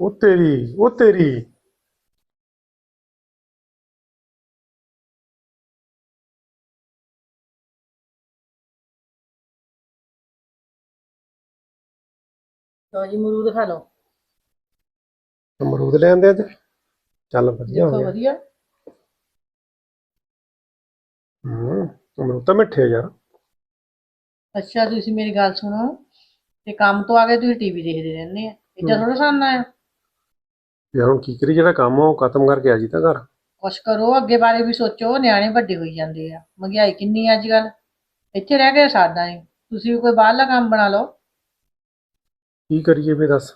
ਉਹ ਤੇਰੀ ਉਹ ਤੇਰੀ। ਲਓ ਜੀ ਮਰੂਦ ਖਾ ਲਓ। ਅਮਰੂਦ ਲੈਂਦੇ ਅੱਜ? ਚੱਲ ਵਧੀਆ ਹੋ ਦੇਖੋ ਗਿਆ। ਵਧੀਆ। ਹੂੰ ਅਮਰੂਦ ਤਾਂ ਮਿੱਠੇ ਆ ਯਾਰ। ਅੱਛਾ ਤੁਸੀਂ ਮੇਰੀ ਗੱਲ ਸੁਣੋ। ਤੇ ਕੰਮ ਤੋਂ ਆ ਕੇ ਤੁਸੀਂ ਟੀਵੀ ਦੇਖਦੇ ਰਹਿੰਦੇ ਆ। ਇੱਦਾਂ ਥੋੜਾ ਸਾਨਾ ਆ ਯਾਰ ਹੁਣ ਕੀ ਕਰੀ ਜਿਹੜਾ ਕੰਮ ਆ ਉਹ ਖਤਮ ਕਰਕੇ ਆ ਜੀ ਤਾਂ ਘਰ। ਕੁਛ ਕਰੋ ਅੱਗੇ ਬਾਰੇ ਵੀ ਸੋਚੋ ਨਿਆਣੇ ਵੱਡੇ ਹੋਈ ਜਾਂਦੇ ਆ। ਮਹਿੰਗਾਈ ਕਿੰਨੀ ਅੱਜ ਕੱਲ ਇੱਥੇ ਰਹਿ ਕੇ ਸਰਦਾ ਨਹੀਂ ਤੁਸੀਂ ਵੀ ਕੋਈ ਬਾਹਰਲਾ ਕੰਮ ਬਣਾ ਲਓ। ਕੀ ਕਰੀਏ ਵੀ ਦੱਸ।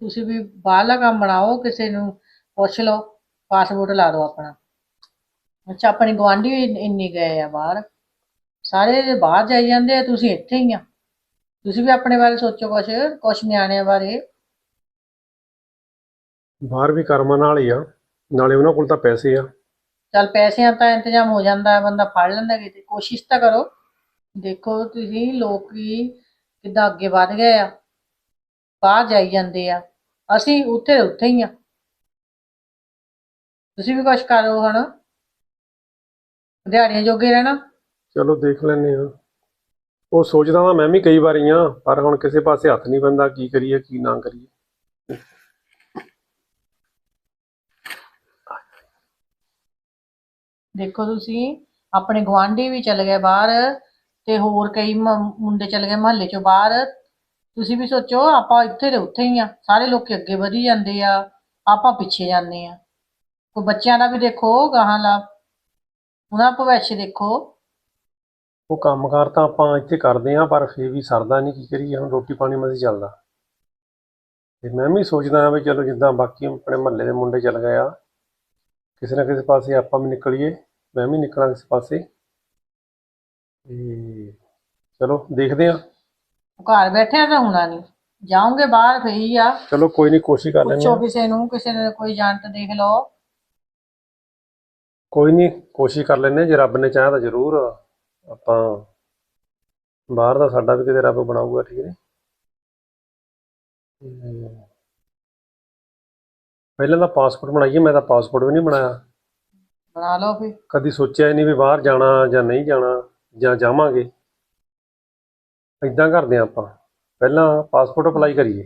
ਤੁਸੀਂ ਵੀ ਬਾਹਰਲਾ ਕੰਮ ਬਣਾਓ ਕਿਸੇ ਨੂੰ ਪੁੱਛ ਲਓ ਪਾਸਪੋਰਟ ਲਾ ਦਿਓ ਆਪਣਾ। ਅੱਛਾ ਆਪਣੀ ਗੁਆਂਢੀ ਵੀ ਇੰਨ- ਗਏ ਆ ਬਾਹਰ। ਸਾਰੇ ਬਾਹਰ ਜਾਈ ਜਾਂਦੇ ਆ ਤੁਸੀਂ ਇੱਥੇ ਹੀ ਆ। ਤੁਸੀਂ ਵੀ ਆਪਣੇ ਬਾਰੇ ਸੋਚੋ ਕੁਛ ਕੁਛ ਨਿਆਣਿਆਂ ਬਾਰੇ। ਬਾਹਰ ਵੀ ਕਰਮਾਂ ਨਾਲ ਹੀ ਆ ਨਾਲੇ ਉਹਨਾਂ ਕੋਲ ਤਾਂ ਪੈਸੇ ਆ। ਚੱਲ ਪੈਸਿਆਂ ਦਾ ਇੰਤਜ਼ਾਮ ਹੋ ਜਾਂਦਾ ਹੈ ਬੰਦਾ ਫੜ ਲੈਂਦਾ ਕਿਤੇ ਕੋਸ਼ਿਸ਼ ਤਾਂ ਕਰੋ। ਦੇਖੋ ਤੁਸੀਂ ਲੋਕੀ ਕਿੱਦਾਂ ਅੱਗੇ ਵਧ ਗਏ ਆ ਬਾਹਰ ਜਾਈ ਜਾਂਦੇ ਆ ਅਸੀਂ ਉੱਥੇ ਉੱਥੇ ਹੀ ਆ। ਤੁਸੀਂ ਵੀ ਕੁਛ ਕਰੋ ਹਣ ਦਿਹਾੜੀਆਂ ਜੋਗੇ ਰਹਿਣਾ। ਚਲੋ ਦੇਖ ਲੈਨੇ ਆ ਉਹ ਸੋਚਦਾ ਤਾਂ ਮੈਂ ਵੀ ਕਈ ਵਾਰੀ ਆ ਪਰ ਹੁਣ ਕਿਸੇ ਪਾਸੇ ਹੱਥ ਨਹੀਂ ਪੈਂਦਾ ਕੀ ਕਰੀਏ ਕੀ ਨਾ ਕਰੀਏ। ਦੇਖੋ ਤੁਸੀਂ, ਆਪਣੇ ਗੁਆਂਢੀ ਵੀ ਚਲੇ ਗਏ ਬਾਹਰ ਤੇ ਹੋਰ ਕਈ ਮ- ਮੁੰਡੇ ਚਲੇ ਗਏ ਮਹੱਲੇ ਚੋਂ ਬਾਹਰ। ਤੁਸੀਂ ਵੀ ਸੋਚੋ, ਆਪਾਂ ਇੱਥੇ ਦੇ ਉੱਥੇ ਹੀ ਆ। ਸਾਰੇ ਲੋਕੀ ਅੱਗੇ ਵਧੀ ਜਾਂਦੇ ਆ, ਆਪਾਂ ਪਿੱਛੇ ਜਾਂਦੇ ਆ। ਕੋਈ ਬੱਚਿਆਂ ਦਾ ਵੀ ਦੇਖੋ, ਗਾਹਾਂ ਲਾ ਉਹਨਾਂ ਦਾ ਭਵਿੱਖ ਦੇਖੋ। ਉਹ ਕੰਮਕਾਰ ਤਾਂ ਆਪਾਂ ਇੱਥੇ ਕਰਦੇ ਆ ਪਰ ਫੇਰ ਵੀ ਸਰਦਾ ਨਹੀਂ, ਕੀ ਕਰੀਏ? ਹੁਣ ਰੋਟੀ ਪਾਣੀ ਮਸੀਂ ਚੱਲਦਾ। ਤੇ ਮੈਂ ਵੀ ਸੋਚਦਾ ਵੀ ਚਲੋ ਜਿੱਦਾਂ ਬਾਕੀ ਆਪਣੇ ਮਹੱਲੇ ਦੇ ਮੁੰਡੇ ਚੱਲ ਗਏ ਆ, ਕਿਸੇ ਨਾ ਕਿਸੇ ਪਾਸੇ ਆਪਾਂ ਵੀ ਨਿਕਲੀਏ। ਮੈਂ ਵੀ ਨਿਕਲਾਂ ਕਿਸੇ ਪਾਸੇ। ਤੇ ਚਲੋ ਦੇਖਦੇ ਆ ਘਰ ਬੈਠਿਆਂ ਤਾਂ ਹੋਣਾ ਨਹੀਂ ਜਾਓਗੇ ਬਾਹਰ ਹੀ ਆ। ਚਲੋ ਕੋਈ ਨਹੀਂ ਕੋਸ਼ਿਸ਼ ਕਰ ਲੈਂਦੇ ਪੁੱਛੋ ਆ ਕਿਸੇ ਨੂੰ ਕਿਸੇ ਨੇ ਕੋਈ ਜਾਣਤ ਦੇਖ ਲਓ। ਕੋਈ ਨਹੀਂ ਕੋਸ਼ਿਸ਼ ਕਰ ਲੈਂਦੇ ਆ ਜੇ ਰੱਬ ਨੇ ਚਾਹਿਆ ਤਾਂ ਜ਼ਰੂਰ ਆਪਾਂ ਬਾਹਰ ਦਾ ਸਾਡਾ ਵੀ ਕਿਤੇ ਰੱਬ ਬਣਾਊਗਾ ਠੀਕ ਨੇ? ਤੇ ਪਹਿਲਾਂ ਤਾਂ ਪਾਸਪੋਰਟ ਬਣਾਈਏ ਮੈਂ ਤਾਂ ਪਾਸਪੋਰਟ ਵੀ ਨਹੀਂ ਬਣਾਇਆ। ਬਣਾ ਲਓ ਫਿਰ ਕਦੀ ਸੋਚਿਆ ਹੀ ਨਹੀਂ ਵੀ ਬਾਹਰ ਜਾਣਾ ਜਾਂ ਨਹੀਂ ਜਾਣਾ ਜਾਂ ਜਾਵਾਂਗੇ। ਇਦਾਂ ਕਰਦੇ ਆ ਆਪਾਂ। ਪਹਿਲਾਂ ਪਾਸਪੋਰਟ ਅਪਲਾਈ ਕਰੀਏ।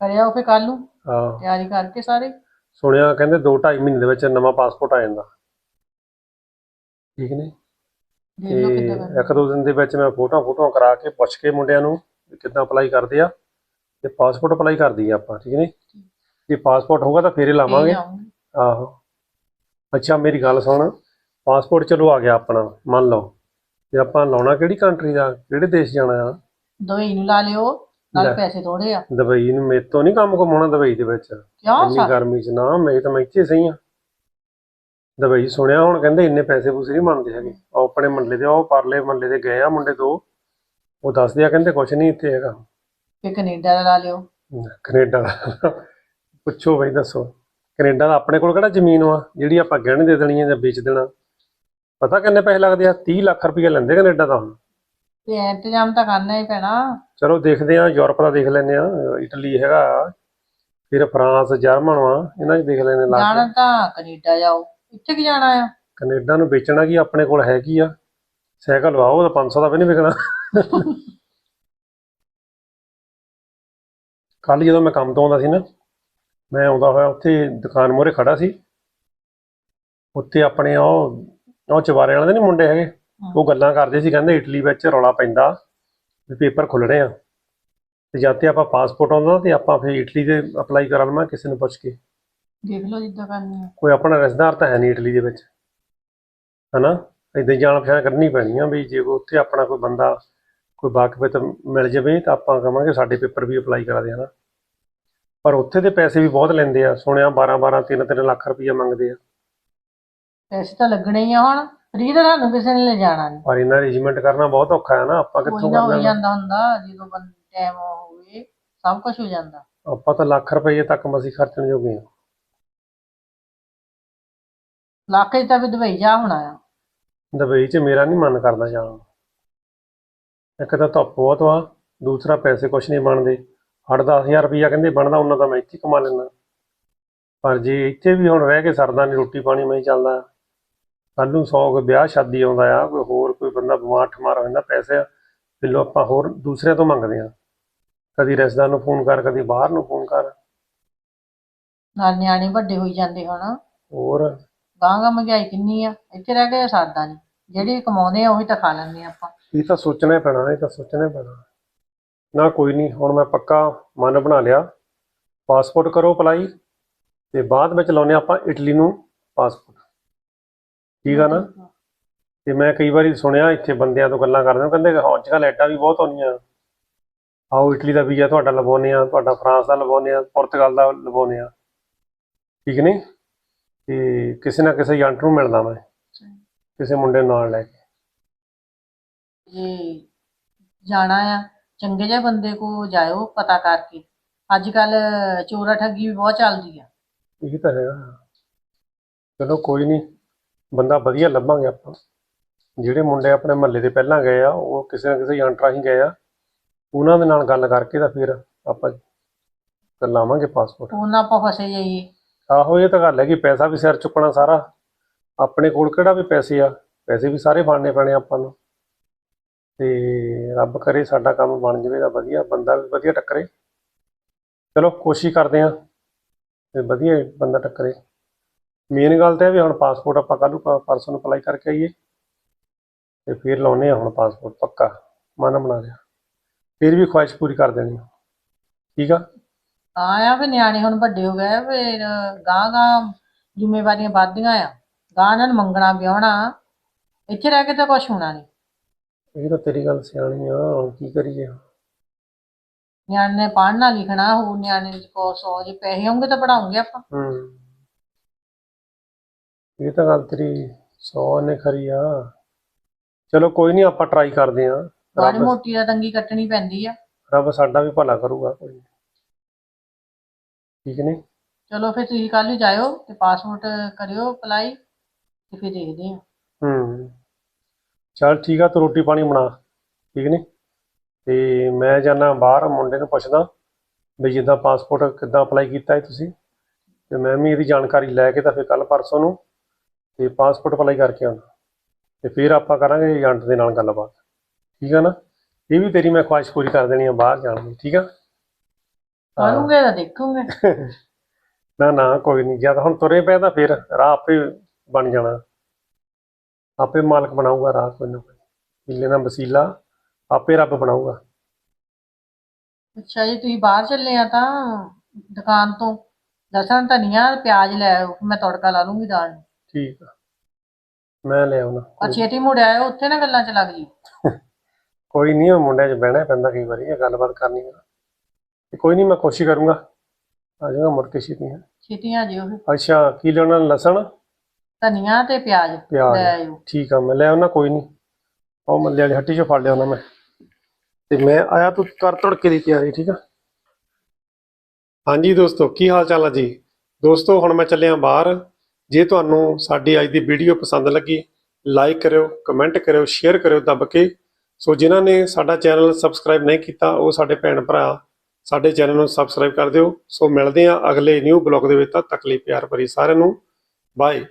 ਕਰਿਆ ਫਿਰ ਕੱਲ ਨੂੰ? ਹਾਂ। ਤਿਆਰੀ ਕਰਕੇ ਸਾਰੇ? ਸੁਣਿਆ ਕਹਿੰਦੇ 2.5 ਮਹੀਨੇ ਦੇ ਵਿੱਚ ਨਵਾਂ ਪਾਸਪੋਰਟ ਆ ਜਾਂਦਾ। ਠੀਕ ਨੇ ਦੇਖ ਲਓ ਕਿੱਦਾਂ ਤੇ ਇੱਕ ਦੋ ਦਿਨ ਦੇ ਵਿੱਚ ਮੈਂ ਫੋਟੋਆਂ ਫੋਟੋਆਂ ਕਰਾ ਕੇ ਪੁੱਛ ਕੇ ਮੁੰਡਿਆਂ ਨੂੰ ਵੀ ਕਿੱਦਾਂ ਅਪਲਾਈ ਕਰਦੇ ਆ। ਤੇ ਪਾਸਪੋਰਟ ਅਪਲਾਈ ਕਰ ਦਈਏ ਆਪਾਂ ਠੀਕ ਨੇ ਜੇ ਪਾਸਪੋਰਟ ਹੋਊਗਾ ਤਾਂ ਫੇਰ ਹੀ ਲਾਵਾਂਗੇ। ਆਹੋ। ਅੱਛਾ ਮੇਰੀ ਗੱਲ ਸੁਣ। ਪਾਸਪੋਰਟ ਚਲੋ ਆ ਗਿਆ ਆਪਣਾ ਮੰਨ ਲਓ। ਤੇ ਆਪਾਂ ਲਾਉਣਾ ਕਿਹੜੀ ਕੰਟਰੀ ਦਾ ਕਿਹੜੇ ਦੇਸ਼ ਜਾਣਾ ਆ? ਦੁਬਈ ਨੂੰ ਲਾ ਲਿਓ ਨਾਲ ਲੈ। ਪੈਸੇ ਥੋੜੇ ਆ। ਦੁਬਈ ਨੂੰ ਮੇਰੇ ਤੋਂ ਨਹੀਂ ਕੰਮ ਕਮਾਉਣਾ ਦੁਬਈ ਦੇ ਵਿੱਚ। ਕਿਉਂ ਇੰਨੀ ਸਾ- ਗਰਮੀ 'ਚ ਨਾ ਮੈਂ ਤਾਂ ਮੈਂ ਇੱਥੇ ਸਹੀ ਆ। ਦੁਬਈ ਸੁਣਿਆ ਹੁਣ ਕਹਿੰਦੇ ਇੰਨੇ ਪੈਸੇ ਪੂਸੇ ਨਹੀਂ ਮੰਨਦੇ ਹੈਗੇ। ਉਹ ਆਪਣੇ ਮੰਡਲੇ ਦੇ ਉਹ ਪਰਲੇ ਮੰਡਲੇ ਦੇ ਗਏ ਆ ਮੁੰਡੇ ਦੋ। ਉਹ ਦੱਸਦੇ ਆ ਕਹਿੰਦੇ ਕੁਛ ਨਹੀਂ ਇੱਥੇ ਹੈਗਾ। ਫਿਰ ਕੈਨੇਡਾ ਦਾ ਲਾ ਲਿਓ। ਕੈਨੇਡਾ ਦਾ। ਪੁੱਛੋ ਬਈ ਦੱਸੋ। ਕੈਨੇਡਾ ਦਾ ਆਪਣੇ ਕੋਲ ਕਿਹੜਾ ਜ਼ਮੀਨ ਵਾ? ਜਿਹੜੀ ਆਪਾਂ ਗਹਿਣੇ ਦੇ ਦੇਣੀ ਹੈ ਜਾਂ ਵੇਚ ਦੇਣਾ। ਪਤਾ ਕਿੰਨੇ ਪੈਸੇ ਲੱਗਦੇ ਆ? 30 ਲੱਖ ਰੁਪਏ ਲੈਂਦੇ ਕੈਨੇਡਾ ਦਾ ਹੁਣ। ਤੇ ਇੰਤਜ਼ਾਮ ਤਾਂ ਕਰਨਾ ਹੀ ਪੈਣਾ। ਚਲੋ ਦੇਖਦੇ ਆ ਯੂਰਪ ਦਾ ਦੇਖ ਲੈਂਦੇ ਆ ਇਟਲੀ ਹੈਗਾ ਫਿਰ ਫਰਾਂਸ ਜਰਮਨ ਵਾ ਇਹਨਾਂ 'ਚ ਦੇਖ ਲੈਂਦੇ ਲਾ ਕੇ ਜਾਣਾ ਤਾਂ ਕੈਨੇਡਾ ਜਾਓ। ਇੱਥੇ ਕੀ ਜਾਣਾ ਆ? ਕੈਨੇਡਾ ਨੂੰ ਵੇਚਣਾ ਕੀ? ਆਪਣੇ ਕੋਲ ਹੈ ਕੀ ਆ। ਸਾਈਕਲ ਵਾਓ ਤਾਂ 500 ਦਾ ਵੀ ਨਹੀਂ ਵਿਕਣਾ। ਕੱਲ ਜਦੋਂ ਮੈਂ ਕੰਮ ਤੋਂ ਆਉਂਦਾ ਸੀ ਨਾ ਮੈਂ ਆਉਂਦਾ ਹੋਇਆ ਉੱਥੇ ਦੁਕਾਨ ਮੋਰੇ ਖੜਾ ਸੀ। ਉੱਥੇ ਆਪਣੇ ਉਹ ਉਹ ਚਵਾਰੇ ਵਾਲੇ ਦੇ ਨਹੀਂ ਮੁੰਡੇ ਹੈਗੇ। ਉਹ ਗੱਲਾਂ ਕਰਦੇ ਸੀ ਕਹਿੰਦੇ ਇਟਲੀ ਵਿੱਚ ਰੌਲਾ ਪੈਂਦਾ ਵੀ ਪੇਪਰ ਖੁੱਲਣੇ ਆ। ਤੇ ਜਦ ਤੇ ਆਪਾਂ ਪਾਸਪੋਰਟ ਆਉਂਦਾ ਤੇ ਆਪਾਂ ਫਿਰ ਇਟਲੀ ਦੇ ਅਪਲਾਈ ਕਰਾ ਲਵਾਂ ਕਿਸੇ ਨੂੰ ਪੁੱਛ ਕੇ। ਦੇਖ ਲਓ ਜਿੱਦਾਂ ਕਰਨੀ ਆ। ਕੋਈ ਆਪਣਾ ਰਿਸ਼ਤੇਦਾਰ ਤਾਂ ਹੈ ਨਹੀਂ ਇਟਲੀ ਦੇ ਵਿੱਚ। ਹਨਾ? ਇਦਾਂ ਜਾਣ ਪਛਾਣ ਕਰਨੀ ਪੈਣੀ ਆ ਵੀ ਜੇ ਉੱਥੇ ਆਪਣਾ ਕੋਈ ਬੰਦਾ ਕੋਈ ਵਾਕਫ ਤਾਂ ਮਿਲ ਜਾਵੇ ਤਾਂ ਆਪਾਂ ਕਹਾਂਗੇ ਸਾਡੇ ਪੇਪਰ ਵੀ ਅਪਲਾਈ ਕਰਾ ਦੇ ਹਨਾ? ਪਰ ਉੱਥੇ ਦੇ ਪੈਸੇ ਵੀ ਬਹੁਤ ਲੈਂਦੇ ਆ। ਸੁਣਿਆ 12 12 3 3 ਲੱਖ ਰੁਪਈਆ ਮੰਗਦੇ ਆ। ਪੈਸੇ ਤਾਂ ਲੱਗਣੇ ਹੀ ਆ ਹੁਣ। ਫਰੀ ਤਾਂ ਤੁਹਾਨੂੰ ਕਿਸੇ ਨੇ ਲੈ ਜਾਣਾ ਨਹੀਂ ਪਰ ਇਹਨਾਂ ਅਰੇਂਜਮੈਂਟ ਕਰਨਾ ਬਹੁਤ ਔਖਾ ਹੈ ਨਾ। ਆਪਾਂ ਕੋਈ ਕਿੱਥੋਂ ਨਾ ਹੋ ਕਰਨਾ ਜਾਂਦਾ ਹੁੰਦਾ ਜਦੋਂ ਬੰਦ ਟਾਈਮ ਹੋਵੇ ਸਭ ਕੁਝ ਹੋ ਜਾਂਦਾ। ਆਪਾਂ ਤਾਂ ਲੱਖ ਰੁਪਏ ਤੱਕ ਮਸੀਂ ਖਰਚਣ ਜੋਗੇ ਆ। ਲੱਖ 'ਚ ਤਾਂ ਵੀ ਦੁਬਈ ਜਾ ਹੋਣਾ ਆ। ਦੁਬਈ 'ਚ ਮੇਰਾ ਨਹੀਂ ਮਨ ਕਰਦਾ ਜਾਣ ਨੂੰ। ਇੱਕ ਤਾਂ ਧੁੱਪ ਬਹੁਤ ਵਾ ਦੂਸਰਾ ਪੈਸੇ ਕੁਛ ਨਹੀਂ ਬਣਦੇ। 8-10000 ਰੁਪਈਆ ਕਹਿੰਦੇ ਬਣਦਾ ਉਹਨਾਂ ਦਾ ਮੈਂ ਇੱਥੇ ਕਮਾ ਲੈਂਦਾ। ਪਰ ਜੇ ਇੱਥੇ ਵੀ ਹੁਣ ਰਹਿ ਕੇ ਸਰਦਾ ਨਹੀਂ ਰੋਟੀ ਪਾਣੀ ਮੈਂ ਹੀ ਚੱਲਦਾ। ਕੱਲ੍ਹ ਨੂੰ ਸੌ ਵਿਆਹ ਸ਼ਾਦੀ ਆਉਂਦਾ ਆ ਕੋਈ ਹੋਰ ਕੋਈ ਬੰਦਾ ਬਿਮਾਰ ਠਮਾਰ ਹੋ ਜਾਂਦਾ ਪੈਸੇ ਬਿੱਲੋ ਆਪਾਂ ਹੋਰ ਦੂਸਰਿਆਂ ਤੋਂ ਮੰਗਦੇ ਆ। ਕਦੀ ਰਿਸ਼ਤੇਦਾਰ ਨੂੰ ਫੋਨ ਕਰ ਕਦੀ ਬਾਹਰ ਨੂੰ ਫੋਨ ਕਰ। ਨਾਲ ਨਿਆਣੇ ਵੱਡੇ ਹੋਈ ਜਾਂਦੇ ਹੁਣ। ਹੋਰ? ਗਾਂਗਾ ਮਹਿੰਗਾਈ ਕਿੰਨੀ ਆ? ਇੱਥੇ ਰਹਿ ਕੇ ਸਰਦਾ ਨਹੀਂ। ਜਿਹੜੀ ਕਮਾਉਂਦੇ ਆ ਉਹੀ ਤਾਂ ਖਾ ਲੈਂਦੇ ਆ ਆਪਾਂ। ਇਹ ਤਾਂ ਸੋਚਣਾ ਹੀ ਪੈਣਾ ਇਹ ਤਾਂ ਸੋਚਣਾ ਹੀ ਪੈਣਾ। ਨਾ ਕੋਈ ਨਹੀਂ ਹੁਣ ਮੈਂ ਪੱਕਾ ਮਨ ਬਣਾ ਲਿਆ। ਪਾਸਪੋਰਟ ਕਰੋ ਅਪਲਾਈ ਤੇ ਬਾਅਦ ਵਿੱਚ ਲਾਉਨੇ ਆਪਾਂ ਇਟਲੀ ਨੂੰ ਪਾਸਪੋਰਟ। ਠੀਕ ਆ ਨਾ? ਤੇ ਮੈਂ ਕਈ ਵਾਰੀ ਸੁਣਿਆ ਇੱਥੇ ਬੰਦਿਆਂ ਤੋਂ ਗੱਲਾਂ ਕਰਦੇ ਉਹ ਕਹਿੰਦੇ ਹਾਂ ਅੱਜ ਕੱਲ੍ਹ ਐਡਾਂ ਵੀ ਬਹੁਤ ਆਉਂਦੀਆਂ। ਆਓ ਇਟਲੀ ਦਾ ਵੀਜ਼ਾ ਤੁਹਾਡਾ ਲਵਾਉਂਦੇ ਆ ਤੁਹਾਡਾ ਫਰਾਂਸ ਦਾ ਲਵਾਉਂਦੇ ਆ ਪੁਰਤਗਾਲ ਦਾ ਲਵਾਉਂਦੇ ਆ ਠੀਕ ਨਹੀਂ ਤੇ ਕਿਸੇ ਨਾ ਕਿਸੇ ਏਜੰਟ ਨੂੰ ਮਿਲਦਾ ਮੈਂ ਕਿਸੇ ਮੁੰਡੇ ਨੂੰ ਨਾਲ ਲੈ ਕੇ। ਜੇ ਜਾਣਾ ਆ। ਚੰਗੇ ਜਿਹੇ ਬੰਦੇ ਕੋ ਜਾਇਓ ਪਤਾ ਕਰਕੇ। ਅੱਜ ਕੱਲ ਚੋਰਾ ਠੱਗੀ ਵੀ ਬਹੁਤ ਚੱਲਦੀ ਆ। ਇਹ ਤਾਂ ਹੈਗਾ। ਚਲੋ ਕੋਈ ਨਹੀਂ ਬੰਦਾ ਵਧੀਆ ਲੱਭਾਂਗੇ ਆਪਾਂ। ਜਿਹੜੇ ਮੁੰਡੇ ਆਪਣੇ ਮਹੱਲੇ ਦੇ ਪਹਿਲਾਂ ਗਏ ਆ ਉਹ ਕਿਸੇ ਨਾ ਕਿਸੇ ਏਜੰਟ ਰਾਹੀਂ ਗਏ ਆ। ਉਹਨਾਂ ਦੇ ਨਾਲ ਗੱਲ ਕਰਕੇ ਤਾਂ ਫਿਰ ਆਪਾਂ ਕਰ ਲਾਵਾਂਗੇ ਪਾਸਪੋਰਟ ਉਹਨਾਂ ਆਪਾਂ ਫਸੇ ਜਾਈਏ। ਆਹੋ ਇਹ ਤਾਂ ਗੱਲ ਹੈ ਕਿ ਪੈਸਾ ਵੀ ਸਿਰ ਚੁੱਕਣਾ ਸਾਰਾ। ਆਪਣੇ ਕੋਲ ਕਿਹੜਾ ਵੀ ਪੈਸੇ ਆ? ਪੈਸੇ ਵੀ ਸਾਰੇ ਫੜਨੇ ਪੈਣੇ ਆਪਾਂ ਨੂੰ। ਤੇ ਰੱਬ ਕਰੇ ਸਾਡਾ ਕੰਮ ਬਣ ਜਾਵੇ ਤਾਂ ਵਧੀਆ, ਬੰਦਾ ਵੀ ਵਧੀਆ ਟੱਕਰੇ। ਚਲੋ, ਕੋਸ਼ਿਸ਼ ਕਰਦੇ ਆ ਤੇ ਵਧੀਆ ਬੰਦਾ ਟੱਕਰੇ। ਮੇਨ ਗੱਲ ਤਾਂ ਇਹ ਵੀ ਹੁਣ ਪਾਸਪੋਰਟ ਆਪਾਂ ਕੱਲ੍ਹ ਨੂੰ ਪਰਸੋਂ ਨੂੰ ਅਪਲਾਈ ਕਰਕੇ ਆਈਏ। ਤੇ ਫਿਰ ਲਾਉਨੇ ਆ ਹੁਣ ਪਾਸਪੋਰਟ ਪੱਕਾ। ਮਨ ਬਣਾ ਲਿਆ। ਫਿਰ ਵੀ ਖੁਆਇਸ਼ ਪੂਰੀ ਕਰ ਦੇਣੀ ਆ। ਠੀਕ ਆ? ਆ ਵੀ ਨਿਆਣੇ ਹੁਣ ਵੱਡੇ ਹੋ ਗਏ ਫਿਰ ਗਾਂ ਗਾਂ ਜ਼ਿੰਮੇਵਾਰੀਆਂ ਵੱਧਦੀਆਂ ਆ। ਗਾਂ ਇਹਨਾਂ ਨੂੰ ਮੰਗਣਾ, ਵਿਆਹਣਾ। ਇੱਥੇ ਰਹਿ ਕੇ ਤਾਂ ਕੁਝ ਹੋਣਾ ਨਹੀਂ। ਇਹ ਤਾਂ ਤੇਰੀ ਗੱਲ ਸਿਆਣੀ ਆ ਹੁਣ ਕੀ ਕਰੀਏ ਨਿਆਣੇ ਨੇ ਪੜ੍ਹਨਾ ਲਿਖਣਾ ਹੋਰ ਨਿਆਣੇ ਦੇ ਕੋ ਸੌ ਜੇ ਪੈਸੇ ਹੋਣਗੇ ਤਾਂ ਪੜਾਉਂਗੇ ਆਪਾਂ। ਹੂੰ। ਇਹ ਤਾਂ ਗੱਲ ਤੇਰੀ ਸੌ ਨੇ ਖਰੀ ਆ। ਚਲੋ ਕੋਈ ਨਹੀਂ ਆਪਾਂ ਟਰਾਈ ਕਰਦੇ ਆ। ਮਾੜੀ ਰੱਬ ਮੋਟੀ ਦਾ ਤੰਗੀ ਕੱਟਣੀ ਪੈਂਦੀ ਆ। ਰੱਬ ਸਾਡਾ ਵੀ ਭਲਾ ਕਰੂਗਾ ਕੋਈ ਨੀ। ਠੀਕ ਨੇ? ਚਲੋ ਫਿਰ ਤੁਸੀਂ ਕੱਲ ਨੂੰ ਜਾਇਓ ਤੇ ਪਾਸਪੋਰਟ ਕਰਿਓ ਅਪਲਾਈ ਤੇ ਫਿਰ ਦੇਖਦੇ ਆ। ਹੂੰ। ਚਲ ਠੀਕ ਆ ਤੂੰ ਰੋਟੀ ਪਾਣੀ ਬਣਾ। ਠੀਕ ਨੇ? ਤੇ ਮੈਂ ਜਾਣਾ ਬਾਹਰ ਮੁੰਡੇ ਨੂੰ ਪੁੱਛਦਾ ਵੀ ਜਿੱਦਾਂ ਪਾਸਪੋਰਟ ਕਿੱਦਾਂ ਅਪਲਾਈ ਕੀਤਾ ਹੈ ਤੁਸੀਂ? ਤੇ ਮੈਂ ਵੀ ਇਹਦੀ ਜਾਣਕਾਰੀ ਲੈ ਕੇ ਤਾਂ ਫਿਰ ਕੱਲ ਪਰਸੋਂ ਨੂੰ ਤੇ ਪਾਸਪੋਰਟ ਅਪਲਾਈ ਕਰਕੇ ਆਉਣਾ। ਤੇ ਫਿਰ ਆਪਾਂ ਕਰਾਂਗੇ ਏਜੰਟ ਦੇ ਨਾਲ ਗੱਲਬਾਤ। ਠੀਕ ਆ ਨਾ? ਇਹ ਵੀ ਤੇਰੀ ਮੈਂ ਖੁਆਇਸ਼ ਪੂਰੀ ਕਰ ਦੇਣੀ ਆ ਬਾਹਰ ਜਾਣ ਦੀ ਠੀਕ ਆ। ਕਰੂੰਗੇ ਤਾਂ ਦੇਖੂੰਗੇ। ਨਾ ਨਾ ਕੋਈ ਨਹੀਂ ਜਦ ਹੁਣ ਤੁਰੇ ਪਏ ਤਾਂ ਫਿਰ ਰਾਹ ਆਪੇ ਬਣ ਜਾਣਾ। ਆਪੇ ਮਾਲਕ ਬਣਾਊਗਾ ਰਾਹ ਕੋਈ ਨਾ ਕੋਈ। ਹੀਲੇ ਨਾਲ ਵਸੀਲਾ ਆਪੇ ਰੱਬ ਬਣਾਊਗਾ। ਅੱਛਾ ਜੀ ਤੁਸੀਂ ਬਾਹਰ ਚੱਲੇ ਆ ਤਾਂ ਦੁਕਾਨ ਤੋਂ। ਲਸਣ ਧਨੀਆ ਪਿਆਜ਼ ਲੈ ਆਇਓ ਮੈਂ ਤੜਕਾ ਲਾ ਲੂੰਗੀ ਦਾਲ ਨੂੰ। ਠੀਕ ਆ। ਮੈਂ ਲੈ ਆਉਣਾ। ਪਰ ਛੇਤੀ ਮੁੜ ਆਇਓ ਉੱਥੇ ਨਾ ਗੱਲਾਂ ਚ ਲੱਗ ਜੀ। ਕੋਈ ਨਹੀਂ ਉਹ ਮੁੰਡਿਆਂ 'ਚ ਬਹਿਣਾ ਪੈਂਦਾ ਕਈ ਵਾਰੀ ਇਹ ਗੱਲਬਾਤ ਕਰਨੀ ਆ। ਤੇ ਕੋਈ ਨਹੀਂ ਮੈਂ ਕੋਸ਼ਿਸ਼ ਕਰੂੰਗਾ। ਆ ਜਾਊਗਾ ਮੁੜ ਕੇ ਛੇਤੀ ਹੈ ਛੇਤੀ ਆ ਜਿਓ ਫਿਰ। ਅੱਛਾ ਕੀ ਲੈਣਾ? ਲਸਣ? ਧਨੀਆ ਤੇ ਪਿਆਜ਼ ਪਿਆਜ਼। ਲੈ ਆਇਓ। ਠੀਕ ਆ ਮੈਂ ਲੈ ਆਉਣਾ ਕੋਈ ਨਹੀਂ ਉਹ ਮੱਲੇ ਵਾਲੀ ਹੱਟੀ 'ਚੋਂ ਫੜ ਲਿਆਉਣਾ ਮੈਂ। ਤੇ ਮੈਂ ਆਇਆ ਤੂੰ ਕਰ ਤੜਕੇ ਦੀ ਤਿਆਰੀ ਠੀਕ ਆ? ਹਾਂਜੀ ਦੋਸਤੋ ਕੀ ਹਾਲ ਚਾਲ ਆ ਜੀ? ਦੋਸਤੋ ਹੁਣ ਮੈਂ ਚੱਲਿਆ ਬਾਹਰ। ਜੇ ਤੁਹਾਨੂੰ ਸਾਡੀ ਅੱਜ ਦੀ ਵੀਡੀਓ ਪਸੰਦ ਲੱਗੀ ਲਾਈਕ ਕਰਿਓ ਕਮੈਂਟ ਕਰਿਓ ਸ਼ੇਅਰ ਕਰਿਓ ਦੱਬ ਕੇ। ਸੋ ਜਿਨ੍ਹਾਂ ਨੇ ਸਾਡਾ ਚੈਨਲ ਸਬਸਕ੍ਰਾਈਬ ਨਹੀਂ ਕੀਤਾ ਉਹ ਸਾਡੇ ਭੈਣ ਭਰਾ ਸਾਡੇ ਚੈਨਲ ਨੂੰ ਸਬਸਕ੍ਰਾਈਬ ਕਰ ਦਿਓ। ਸੋ ਮਿਲਦੇ ਹਾਂ ਅਗਲੇ ਨਿਊ ਬਲੌਗ ਦੇ ਵਿੱਚ ਤਦ ਤੱਕ ਲਈ ਪਿਆਰ ਭਰੀ ਸਾਰਿਆਂ ਨੂੰ। ਬਾਏ।